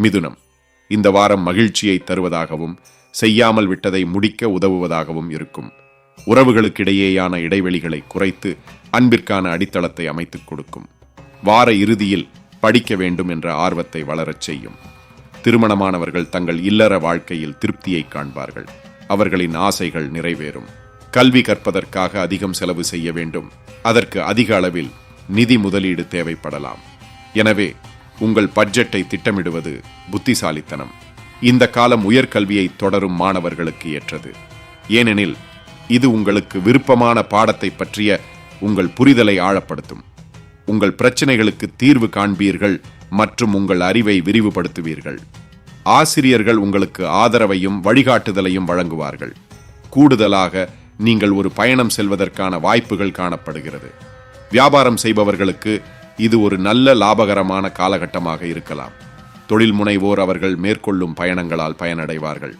மிதுனம். இந்த வாரம் மகிழ்ச்சியை தருவதாகவும் செய்யாமல் விட்டதை முடிக்க உதவுவதாகவும் இருக்கும். உறவுகளுக்கிடையேயான இடைவெளிகளை குறைத்து அன்பிற்கான அடித்தளத்தை அமைத்துக் கொடுக்கும். வார இறுதியில் படிக்க வேண்டும் என்ற ஆர்வத்தை வளரச் செய்யும். திருமணமானவர்கள் தங்கள் இல்லற வாழ்க்கையில் திருப்தியை காண்பார்கள். அவர்களின் ஆசைகள் நிறைவேறும். கல்வி கற்பதற்காக அதிகம் செலவு செய்ய வேண்டும். அதற்கு அதிக அளவில் நிதி முதலீடு தேவைப்படலாம். எனவே உங்கள் பட்ஜெட்டை திட்டமிடுவது புத்திசாலித்தனம். இந்த காலம் உயர்கல்வியை தொடரும் மாணவர்களுக்கு ஏற்றது. ஏனெனில் இது உங்களுக்கு விருப்பமான பாடத்தை பற்றிய உங்கள் புரிதலை ஆழப்படுத்தும். உங்கள் பிரச்சனைகளுக்கு தீர்வு காண்பீர்கள் மற்றும் உங்கள் அறிவை விரிவுபடுத்துவீர்கள். ஆசிரியர்கள் உங்களுக்கு ஆதரவையும் வழிகாட்டுதலையும் வழங்குவார்கள். கூடுதலாக நீங்கள் ஒரு பயணம் செல்வதற்கான வாய்ப்புகள் காணப்படுகிறது. வியாபாரம் செய்பவர்களுக்கு இது ஒரு நல்ல லாபகரமான காலகட்டமாக இருக்கலாம். தொழில் முனைவோர் அவர்கள் மேற்கொள்ளும் பயணங்களால் பயனடைவார்கள்.